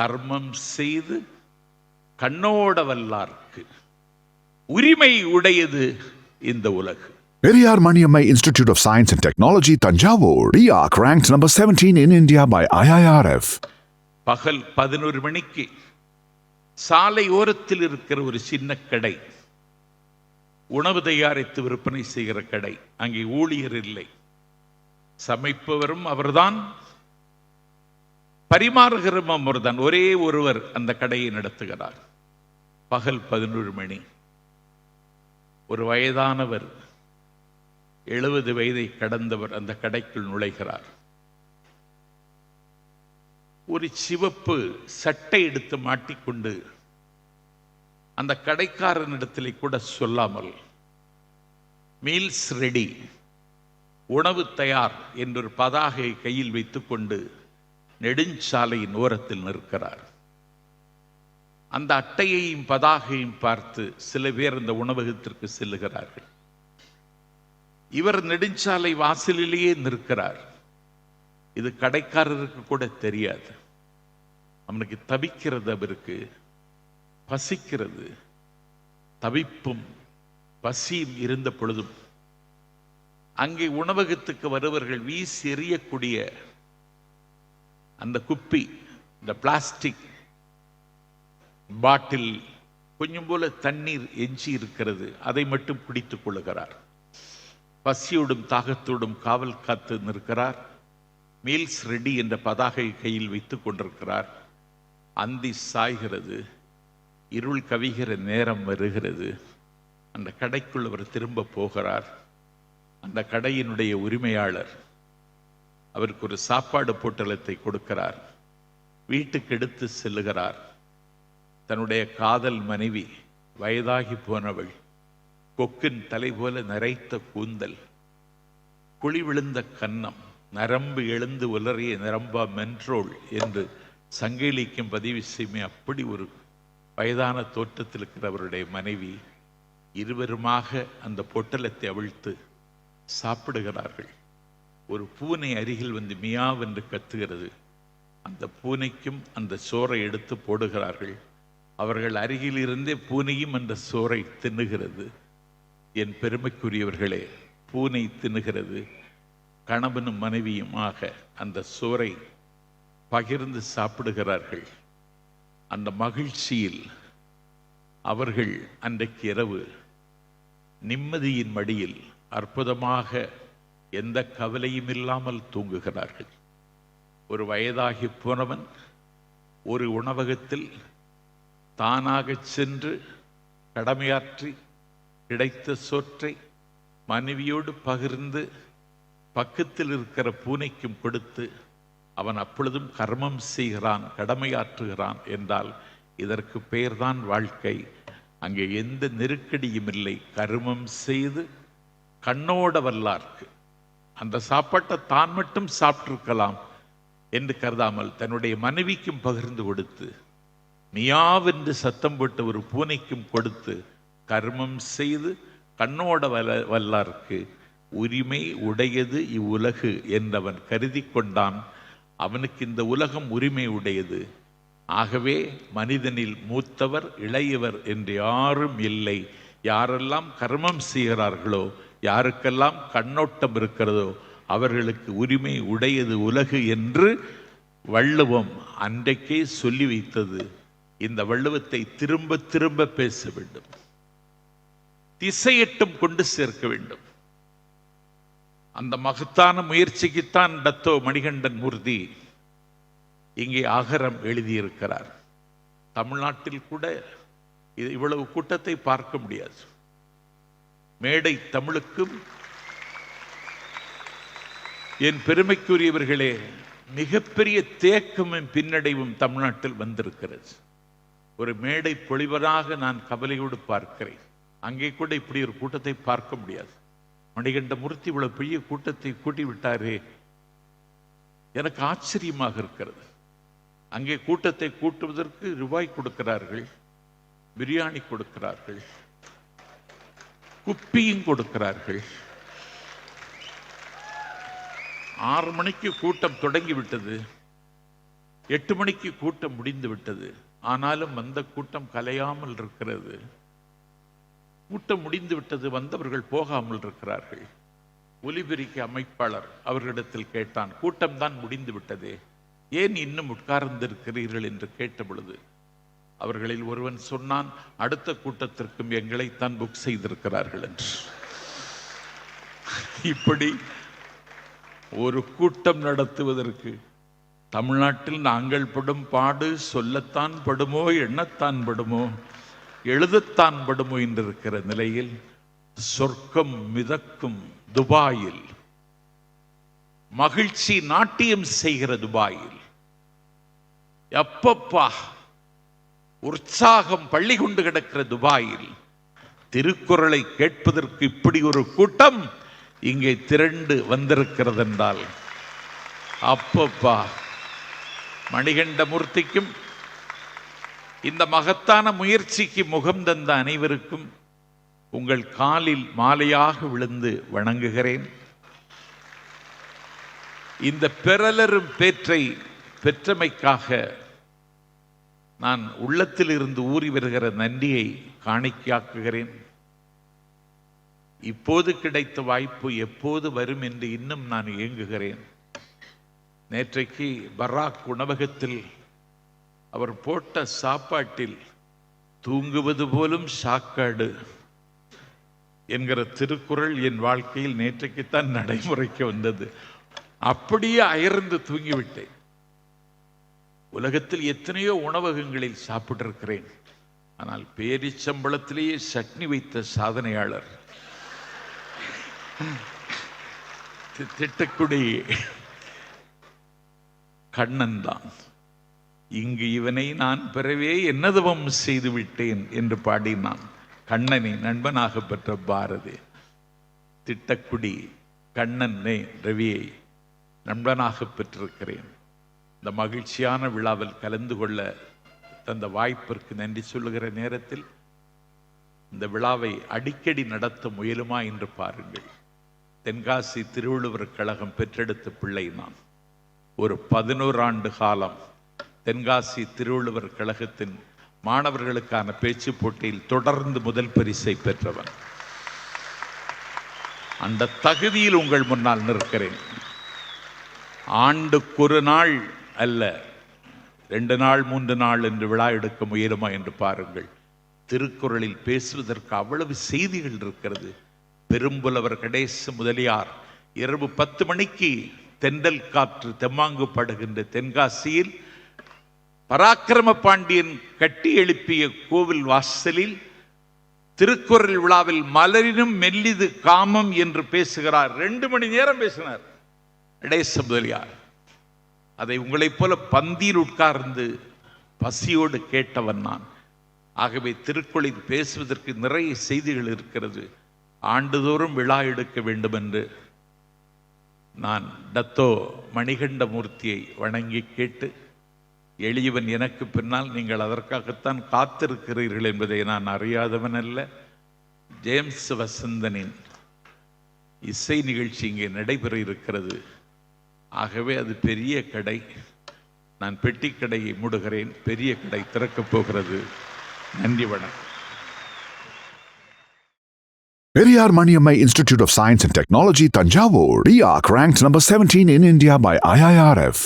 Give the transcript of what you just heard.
கர்மம் செய்து கண்ணோட வல்லார்க்கு உரிமை உடையது இந்த உலகு Periyar Maniammai Institute of Science and Technology, Tanjavur. PIAC ranked number 17 in India by IIRF. பகல் பதினொரு மணிக்கு சாலை ஓரத்தில் இருக்கிற ஒரு சின்ன கடை உணவு தயாரித்து விற்பனை செய்கிற கடை அங்கே ஊழியர் இல்லை சமைப்பவரும் அவர்தான் பரிமாறுகிற அவர்தான் ஒரே ஒருவர் அந்த கடையை நடத்துகிறார். பகல் பதினொரு மணி. ஒரு வயதானவர் எழுபது வயதை கடந்தவர் அந்த கடைக்குள் நுழைகிறார். ஒரு சிவப்பு சட்டை எடுத்து மாட்டிக்கொண்டு அந்த கடைக்காரனிடத்திலே கூட சொல்லாமல் மீல்ஸ் ரெடி உணவு தயார் என்றொரு பதாகை கையில் வைத்துக்கொண்டு நெடுஞ்சாலையின் ஓரத்தில் நிற்கிறார். அந்த அட்டையையும் பதாகையும் பார்த்து சில பேர் அந்த உணவகத்திற்கு செல்லுகிறார்கள். இவர் நெடுஞ்சாலை வாசலிலேயே நிற்கிறார். இது கடைக்காரருக்கு கூட தெரியாது. அவனுக்கு தவிக்கிறது அவருக்கு பசிக்கிறது. தவிப்பும் பசியும் இருந்த பொழுதும் அங்கே உணவகத்துக்கு வருவர்கள் வீசி எறியக்கூடிய அந்த குப்பி இந்த பிளாஸ்டிக் பாட்டில் கொஞ்சம் போல தண்ணீர் எஞ்சி இருக்கிறது. அதை மட்டும் குடித்துக் கொள்ளுகிறார். பசியோடும் தாகத்தோடும் காவல் காத்து நிற்கிறார். மீல்ஸ் ரெடி என்ற பதாகை கையில் வைத்துக் கொண்டிருக்கிறார். அந்தி சாய்கிறது. இருள் கவிகிற நேரம் வருகிறது. அந்த கடைக்குள் அவர் திரும்ப போகிறார். அந்த கடையினுடைய உரிமையாளர் அவருக்கு ஒரு சாப்பாடு பொட்டலத்தை கொடுக்கிறார். வீட்டுக்கு எடுத்து செல்லுகிறார். தன்னுடைய காதல் மனைவி வயதாகி போனவள் கொக்கின் தலை போல நிறைத்த கூந்தல் குழி விழுந்த கன்னம் நரம்பு எழுந்து உலறிய நிரம்பா மென்ட்ரோல் என்று சங்கிலிக்கும் பதிவு செய்யுமே அப்படி ஒரு வயதான தோற்றத்தில் இருக்கிறவருடைய மனைவி இருவருமாக அந்த பொட்டலத்தை அவிழ்த்து சாப்பிடுகிறார்கள். ஒரு பூனை அருகில் வந்து மியாவென்று கத்துகிறது. அந்த பூனைக்கும் அந்த சோறை எடுத்து போடுகிறார்கள். அவர்கள் அருகில் இருந்தே பூனையும் அந்த சோறை தின்னுகிறது. என் பெருமைக்குரியவர்களே பூனை தின்னுகிறது. கணவனும் மனைவியுமாக அந்த சோறை பகிர்ந்து சாப்பிடுகிறார்கள். அந்த மகிழ்ச்சியில் அவர்கள் அன்றைக்கு இரவு நிம்மதியின் மடியில் அற்புதமாக எந்த கவலையும் இல்லாமல் தூங்குகிறார்கள். ஒரு வயதாகி போனவன் ஒரு உணவகத்தில் தானாக சென்று கடமையாற்றி கிடைத்த சோற்றை மனைவியோடு பகிர்ந்து பக்கத்தில் இருக்கிற பூனைக்கும் கொடுத்து அவன் அப்பொழுதும் கர்மம் செய்கிறான் கடமையாற்றுகிறான் என்றால் இதற்கு பெயர்தான் வாழ்க்கை. அங்கே எந்த நெருக்கடியும் இல்லை. கருமம் செய்து கண்ணோட வல்லார்க்கு. அந்த சாப்பாட்டை தான் மட்டும் சாப்பிட்டிருக்கலாம் என்று கருதாமல் தன்னுடைய மனைவிக்கும் பகிர்ந்து கொடுத்து மியாவென்று சத்தம் போட்ட ஒரு பூனைக்கும் கொடுத்து கர்மம் செய்து கண்ணோட வல்ல வல்லார்க்கு உரிமை உடையது இவ்வுலகு என்றவன் கருதி கொண்டான். அவனுக்கு இந்த உலகம் உரிமை உடையது. ஆகவே மனிதனில் மூத்தவர் இளையவர் என்று யாரும் இல்லை. யாரெல்லாம் கர்மம் செய்கிறார்களோ யாருக்கெல்லாம் கண்ணோட்டம் இருக்கிறதோ அவர்களுக்கு உரிமை உடையது உலகு என்று வள்ளுவம் அன்றைக்கே சொல்லி வைத்தது. இந்த வள்ளுவத்தை திரும்ப திரும்ப பேச வேண்டும். திசையட்டும் கொண்டு சேர்க்க வேண்டும். அந்த மகத்தான முயற்சிக்குத்தான் டத்தோ மணிகண்டன் மூர்த்தி இங்கே அகரம் எழுதியிருக்கிறார். தமிழ்நாட்டில் கூட இது- இவ்வளவு கூட்டத்தை பார்க்க முடியாது. மேடை தமிழுக்கும் என் பெருமைக்குரியவர்களே மிகப்பெரிய தேக்கமும் பின்னடைவும் தமிழ்நாட்டில் வந்திருக்கிறது. ஒரு மேடை பொழிவராக நான் கவலையோடு பார்க்கிறேன். அங்கே கூட இப்படி ஒரு கூட்டத்தை பார்க்க முடியாது. மணிகண்ட மூர்த்தி இவ்வளவு பெரிய கூட்டத்தை கூட்டி விட்டாரே எனக்கு ஆச்சரியமாக இருக்கிறது. அங்கே கூட்டத்தை கூட்டுவதற்கு ரூபாய் கொடுக்கிறார்கள் பிரியாணி கொடுக்கிறார்கள் குப்பியும் கொடுக்கிறார்கள். ஆறு மணிக்கு கூட்டம் தொடங்கி விட்டது எட்டு மணிக்கு கூட்டம் முடிந்து விட்டது ஆனாலும் வந்த கூட்டம் கலையாமல் இருக்கிறது. கூட்டம் முடிந்து விட்டது வந்தவர்கள் போகாமல் இருக்கிறார்கள். ஒலிபெருக்க அமைப்பாளர் அவர்களிடத்தில் கேட்டான் கூட்டம் தான் முடிந்து விட்டதே ஏன் இன்னும் உட்கார்ந்திருக்கிறீர்கள்? என்று கேட்ட பொழுது அவர்களில் ஒருவன் சொன்னான் அடுத்த கூட்டத்திற்கும் எங்களைத்தான் புக் செய்திருக்கிறார்கள் என்று. இப்படி ஒரு கூட்டம் நடத்துவதற்கு தமிழ்நாட்டில் நாங்கள் படும் பாடு சொல்லத்தான் படுமோ எண்ணத்தான் படுமோ எழுதத்தான் படுமோ என்றிருக்கிற நிலையில் சொர்க்கம் மிதக்கும் துபாயில் மகிழ்ச்சி நாட்டியம் செய்கிற துபாயில் எப்பப்பா உற்சாகம் பள்ளி கொண்டு கிடக்கிற துபாயில் திருக்குறளை கேட்பதற்கு இப்படி ஒரு கூட்டம் இங்கே திரண்டு வந்திருக்கிறது என்றால் அப்பப்பா மணிகண்டமூர்த்திக்கும் இந்த மகத்தான முயற்சிக்கு முகம் தந்த அனைவருக்கும் உங்கள் காலில் மாலையாக விழுந்து வணங்குகிறேன். இந்த பெறலரும் பேற்றை பெற்றமைக்காக நான் உள்ளத்தில் இருந்து ஊறி வருகிற நன்றியை காணிக்காக்குகிறேன் இப்போது கிடைத்த வாய்ப்பு எப்போது வரும் என்று இன்னும் நான் இயங்குகிறேன் நேற்றைக்கு பராக் உணவகத்தில் அவர் போட்ட சாப்பாட்டில் தூங்குவது போலும் சாக்காடு என்கிற திருக்குறள் என் வாழ்க்கையில் நேற்றைக்குத்தான் நடைமுறைக்கு வந்தது. அப்படியே அயர்ந்து தூங்கிவிட்டேன். உலகத்தில் எத்தனையோ உணவகங்களில் சாப்பிட்டிருக்கிறேன். ஆனால் பேரிச்சம்பளத்திலேயே சட்னி வைத்த சாதனையாளர். தி- திட்டக்குடி கண்ணன் தான். இங்கு இவனை நான் பெறவே என்னதுவம் செய்து விட்டேன் என்று பாடினான். கண்ணனை நண்பனாக பெற்ற பாரதி. திட்டக்குடி கண்ணன் ரவியை நண்பனாக பெற்றிருக்கிறேன். இந்த மகிழ்ச்சியான விழாவில் கலந்து கொள்ள தந்த வாய்ப்பிற்கு நன்றி சொல்லுகிற நேரத்தில் இந்த விழாவை அடிக்கடி நடத்த முயலுமா என்று பாருங்கள். தென்காசி திருவள்ளுவர் கழகம் பெற்றெடுத்த பிள்ளை நான். ஒரு பதினோரு ஆண்டு காலம் தென்காசி திருவள்ளுவர் கழகத்தின் மாணவர்களுக்கான பேச்சு போட்டியில் தொடர்ந்து முதல் பரிசை பெற்றவன். அந்த தகுதியில் உங்கள் முன்னால் நிற்கிறேன். ஆண்டுக்கொரு நாள் அல்ல. ரெண்டு நாள் மூன்று நாள் என்று விழா எடுக்க முயலுமா என்று பாருங்கள். திருக்குறளில் பேசுவதற்கு அவ்வளவு செய்திகள் இருக்கிறது. பெரும்புலவர் கணேச முதலியார் இரவு பத்து மணிக்கு தென்றல் காற்று தெம்மாங்கு படுகின்ற தென்காசியில் பராக்கிரம பாண்டியன் கட்டி எழுப்பிய கோவில் வாசலில் திருக்குறள் விழாவில் மலரினும் மெல்லிது காமம் என்று பேசுகிறார். ரெண்டு மணி நேரம் பேசினார். நடேச முதலியார். அதை உங்களைப் போல பந்தியில் உட்கார்ந்து பசியோடு கேட்டவன் நான். ஆகவே திருக்குறளில் பேசுவதற்கு நிறைய செய்திகள் இருக்கிறது. ஆண்டுதோறும் விழா எடுக்க வேண்டும் என்று நான் டத்தோ மணிகண்டமூர்த்தியை வணங்கி கேட்டு எளியவன் எனக்கு பின்னால் நீங்கள் அதற்காகத்தான் காத்திருக்கிறீர்கள் என்பதை நான் அறியாதவன் அல்ல. ஜேம்ஸ் வசந்தனின் இசை நிகழ்ச்சி இங்கே நடைபெற இருக்கிறது. ஆகவே அது பெரிய கடை நான் பெட்டி கடையை மூடுகிறேன் பெரிய கடை திறக்கப் போகிறது நன்றி வணக்கம் Periyar Maniammai institute of science and technology Thanjavur ரியாக் ranked number 17 in India by IIRF.